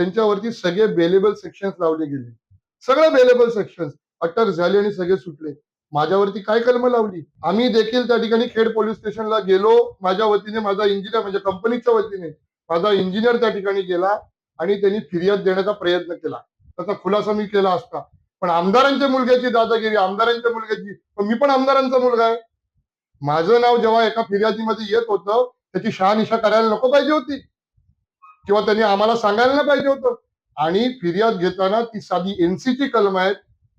त्यांच्यावरती सगळे bailable sections लावले गेले. सगळे बेलेबल सेक्शन्स अटक झाले आणि सगळे सुटले. माझ्यावरती काय कलम लावली? आम्ही देखील त्या ठिकाणी खेड पोलीस स्टेशनला गेलो. माझ्या वतीने माझा इंजिनियर म्हणजे कंपनीच्या वतीने माझा इंजिनियर त्या ठिकाणी गेला आणि त्यांनी फिर्याद देण्याचा प्रयत्न केला. त्याचा खुलासा मी केला असता. पण आमदारांच्या मुलग्याची दादागिरी आमदारांच्या मुलग्याची पण मी पण आमदारांचा मुलगा आहे. माझं नाव जेव्हा एका फिर्यादीमध्ये येत होतं त्याची शहानिशा करायला नको पाहिजे होती. किंवा त्यांनी आम्हाला सांगायला नाही पाहिजे होतं. आणि फिर्याद घेताना ती साधी एनसीची कलम आहेत.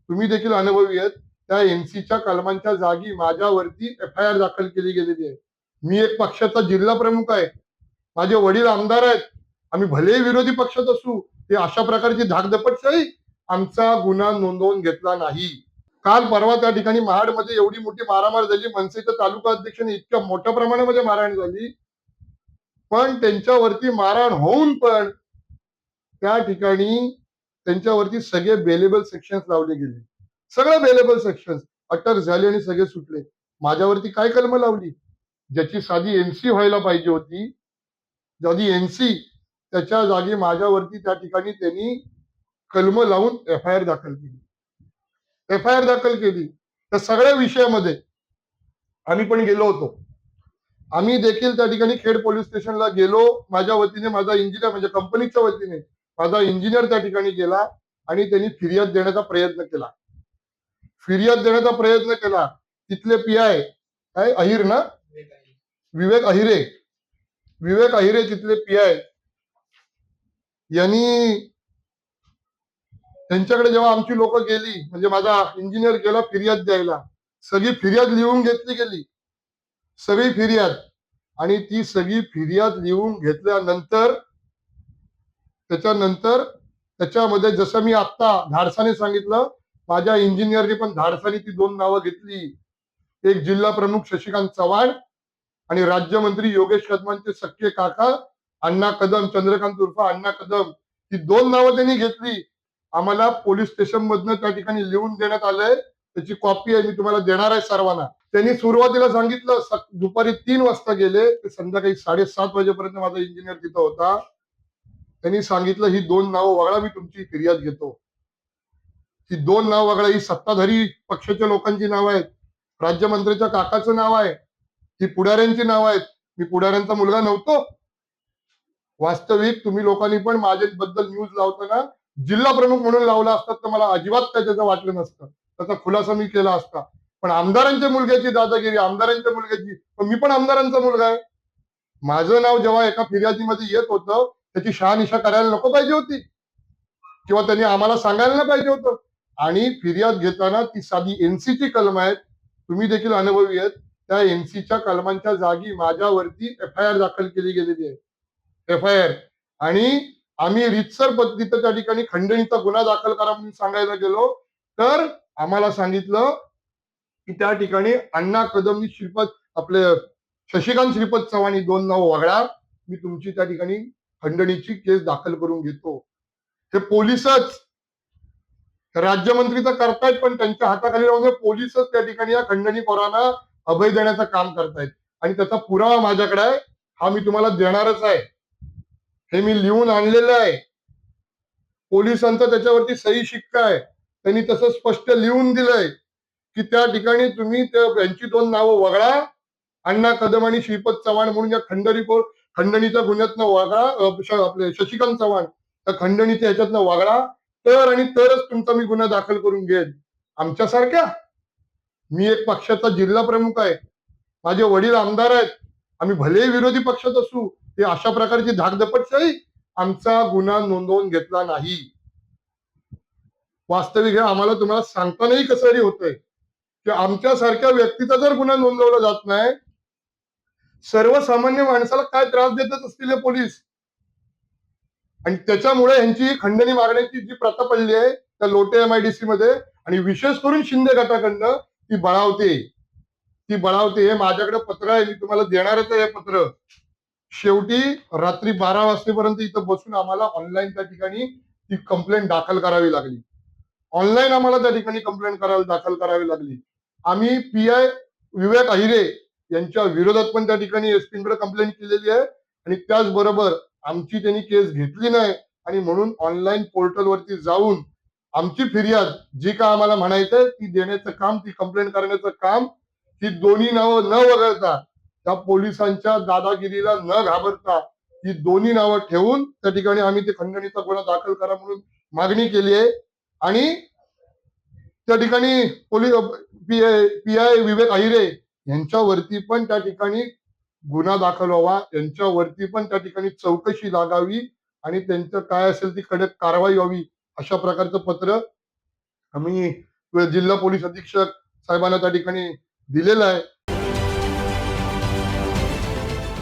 तुम्ही देखील अनुभवी आहेत त्या एनसीच्या कलमांच्या जागी माझ्यावरती एफ आय आर दाखल केली गेलेली आहे. मी एक पक्षाचा जिल्हा प्रमुख आहे. माझे वडील आमदार आहेत. आम्ही भलेही विरोधी पक्षात असू ते अशा प्रकारची धाकदपटशाही आमचा गुन्हा नोंदवून घेतला नाही. काल परवा त्या ठिकाणी महाडमध्ये एवढी मोठी मारामार झाली. मनसेच्या तालुका अध्यक्षाने इतक्या मोठ्या प्रमाणामध्ये मारहाण झाली. पण त्यांच्यावरती मारहाण होऊन पण त्या ठिकाणी त्यांच्यावरती सगळे बेलेबल सेक्शन लावले गेले. सगळे बेलेबल सेक्शन अटक झाले आणि सगळे सुटले. माझ्यावरती काय कलम लावली? ज्याची साधी एनसी व्हायला पाहिजे होती. साधी एनसी त्याच्या जागी माझ्यावरती त्या ठिकाणी त्यांनी कलम लावून एफ आय आर दाखल केली. एफ आय आर दाखल केली. त्या सगळ्या विषयामध्ये आम्ही पण गेलो होतो. आम्ही देखील त्या ठिकाणी खेड पोलीस स्टेशनला गेलो. माझ्या वतीने माझा इंजिनियर म्हणजे कंपनीच्या वतीने माझा इंजिनियर त्या ठिकाणी गेला आणि त्यांनी फिर्याद देण्याचा प्रयत्न केला. फिर्याद देण्याचा प्रयत्न केला. तिथले पी आय काय? अहिर ना? विवेक अहिरे. विवेक अहिरे तिथले पी आय यांनी त्यांच्याकडे जेव्हा आमची लोक गेली म्हणजे माझा इंजिनियर गेला फिर्याद द्यायला. सगळी फिर्याद लिहून घेतली गेली. सगळी फिर्याद. आणि ती सगळी फिर्याद लिहून घेतल्यानंतर त्याच्यानंतर त्याच्यामध्ये जसं मी आत्ता धाडसाने सांगितलं माझ्या इंजिनियरने पण धाडसाने ती दोन नावं घेतली. एक जिल्हा प्रमुख शशिकांत चव्हाण आणि राज्यमंत्री योगेश कदमांचे सख्खे काका अण्णा कदम चंद्रकांत उर्फ अण्णा कदम ही दोन नावं त्यांनी घेतली. आम्हाला पोलीस स्टेशन मधनं त्या ठिकाणी लिहून देण्यात आलंय. त्याची कॉपी आहे मी तुम्हाला देणार आहे सर्वांना. त्यांनी सुरुवातीला सांगितलं दुपारी तीन वाजता गेले ते संध्याकाळी साडेसात वाजेपर्यंत माझा इंजिनियर तिथं होता. त्यांनी सांगितलं ही दोन नावं वगळा मी तुमची फिर्याद घेतो. ही दोन नाव वगळा ही सत्ताधारी पक्षाच्या लोकांची नाव आहेत राज्यमंत्र्याच्या काकाचं नाव आहे ही पुढाऱ्यांची नाव आहेत. मी पुढाऱ्यांचा मुलगा नव्हतो. वास्तविक तुम्ही लोकांनी पण माझ्याबद्दल न्यूज लावताना जिल्हा प्रमुख म्हणून लावला असतात तर मला अजिबात त्याच्याचं वाटलं नसतं. त्याचा खुलासा मी केला असता. पण आमदारांच्या मुलग्याची दादागिरी आमदारांच्या मुलग्याची पण मी पण आमदारांचा मुलगा आहे. माझं नाव जेव्हा एका फिर्यादीमध्ये येत होतं त्याची शहानिशा करायला नको पाहिजे होती. किंवा त्यांनी आम्हाला सांगायला नाही पाहिजे होतं. आणि फिर्याद घेताना ती साधी एनसीची कलम आहेत. तुम्ही देखील अनुभवी आहेत. त्या एनसीच्या कलमांच्या जागी माझ्यावरती एफ आय आर दाखल केली गेलेली आहे. F I R. आणि आम्ही रितसर पद्धतीचं त्या ठिकाणी खंडणीचा गुन्हा दाखल करा म्हणून सांगायला गेलो. तर आम्हाला सांगितलं की त्या ठिकाणी अण्णा कदम श्रीपद आपले शशिकांत श्रीपद चव्हाण ही दोन नाव वगळा मी तुमची त्या ठिकाणी खंडणीची केस दाखल करून घेतो. हे पोलीसच राज्यमंत्री तर करतायत पण त्यांच्या हाताखाली राहून पोलीसच त्या ठिकाणी या खंडणी पोरांना अभय देण्याचं काम करतायत. आणि त्याचा पुरावा माझ्याकडे आहे. हा मी तुम्हाला देणारच आहे. हे मी लिहून आणलेलं आहे. पोलिसांचा त्याच्यावरती सही शिक्का आहे. त्यांनी तसं स्पष्ट लिहून दिलंय. की त्या ठिकाणी तुम्ही त्या यांची दोन नावं वगळा. अण्णा कदम आणि श्रीपद चव्हाण म्हणून या खंडणी खंडणीच्या गुन्ह्यातनं वगळा आपले शशिकांत चव्हाण त्या खंडणीच्या ह्याच्यातनं वगळा. तर आणि तरच तुमचा मी गुन्हा दाखल करून घेईन. आमच्यासारख्या? मी एक पक्षाचा जिल्हा प्रमुख आहे. माझे वडील आमदार आहेत. आम्ही भलेही विरोधी पक्षात असू ते अशा प्रकारची धाकधपटशाही आमचा गुन्हा नोंदवून घेतला नाही. वास्तविक हे आम्हाला तुम्हाला सांगतानाही कसं तरी होतंय. की आमच्यासारख्या व्यक्तीचा जर गुन्हा नोंदवला जात नाही सर्वसामान्य माणसाला काय त्रास देतच असतील हे पोलीस? आणि त्याच्यामुळे यांची खंडणी मागण्याची जी प्रथा पडली आहे त्या लोटे एम आयडीसी मध्ये आणि विशेष करून शिंदे गटाकडनं ती बळावते. ती बळावते. हे माझ्याकडे पत्र आहे मी तुम्हाला देणारच आहे हे पत्र. शेवटी रात्री बारा वाजतेपर्यंत इथं बसून आम्हाला ऑनलाईन त्या ठिकाणी ती कंप्लेंट दाखल करावी लागली. ऑनलाईन आम्हाला त्या ठिकाणी कंप्लेंट करावी दाखल करावी लागली. आम्ही पी आय विवेक अहिरे यांच्या विरोधात पण त्या ठिकाणी एसपीकडे कंप्लेंट केलेली आहे. आणि त्याचबरोबर आमची त्यांनी केस घेतली नाही. आणि म्हणून ऑनलाईन पोर्टलवरती जाऊन आमची फिर्याद जी का आम्हाला म्हणायचंय ती देण्याचं काम ती कंप्लेंट करण्याचं काम ही दोन्ही नावं न वगळता त्या पोलिसांच्या दादागिरीला न घाबरता ही दोन्ही नावं ठेवून त्या ठिकाणी आम्ही ते खंडणीचा गुन्हा दाखल करा म्हणून मागणी केली आहे. आणि त्या ठिकाणी police P I Vivek Ahire यांच्यावरती पण त्या ठिकाणी गुन्हा दाखल व्हावा. यांच्यावरती पण त्या ठिकाणी चौकशी लागावी आणि त्यांचं काय असेल ती कडक कारवाई व्हावी अशा प्रकारचं पत्र आम्ही जिल्हा पोलीस अधीक्षक साहेबांना त्या ठिकाणी दिलेलं आहे.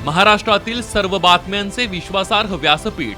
महाराष्ट्रातील सर्व बातम्यांचे विश्वासार्ह व्यासपीठ